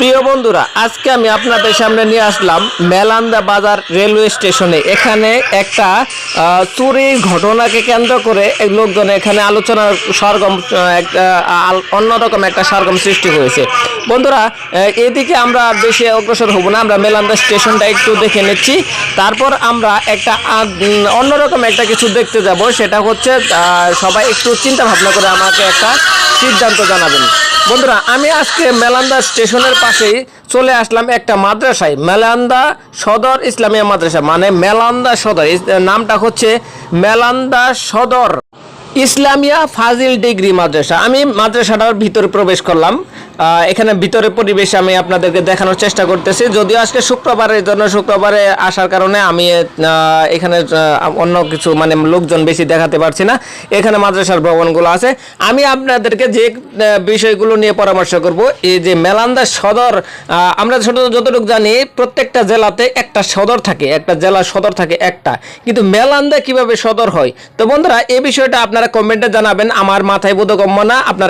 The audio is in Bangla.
প্রিয় বন্ধুরা, আজকে আমি আপনাদের সামনে নিয়ে আসলাম মেলান্দা বাজার রেলওয়ে স্টেশনে। এখানে একটা চুরির ঘটনাকে কেন্দ্র করে লোকজন এখানে আলোচনার সরগম একটা অন্যরকম একটা সরগম সৃষ্টি হয়েছে। বন্ধুরা এদিকে আমরা বেশি অগ্রসর হব না, আমরা মেলান্দা স্টেশনটা একটু দেখে নিচ্ছি। তারপর আমরা একটা অন্যরকম একটা কিছু দেখতে যাব, সেটা হচ্ছে সবাই একটু চিন্তা ভাবনা করে আমাকে একটা সিদ্ধান্ত জানাবেন। বন্ধুরা, আমি আজকে মেলান্দা স্টেশনের পাশেই চলে আসলাম একটা মাদ্রাসায়। মেলান্দা সদর ইসলামিয়া মাদ্রাসা মানে মেলান্দা সদর। নামটা হচ্ছে মেলান্দা সদর। ইসলামিয়া ফাজিল ডিগ্রি মাদ্রাসা। আমি মাদ্রাসাটার ভিতরে প্রবেশ করলাম। এখানে ভিতরে পরিবেশ আমি আপনাদেরকে দেখানোর চেষ্টা করতেছি। যদিও আজকে শুক্রবারের জন্য শুক্রবারে আসার কারণে আমি এখানে অন্য কিছু মানে লোকজন বেশি দেখাতে পারছি না। এখানে মাদ্রাসার ভবনগুলো আছে। আমি আপনাদেরকে যে বিষয়গুলো নিয়ে পরামর্শ করব, এই যে মেলান্দা সদর আমরা ছোট, যতটুকু জানি, প্রত্যেকটা জেলাতে একটা সদর থাকে, একটা জেলা সদর থাকে একটা। কিন্তু মেলান্দা কীভাবে সদর হয়? তো বন্ধুরা, এই বিষয়টা আপনারা কমেন্টে জানাবেন আমার মাথায় বোধগম্য না আপনারা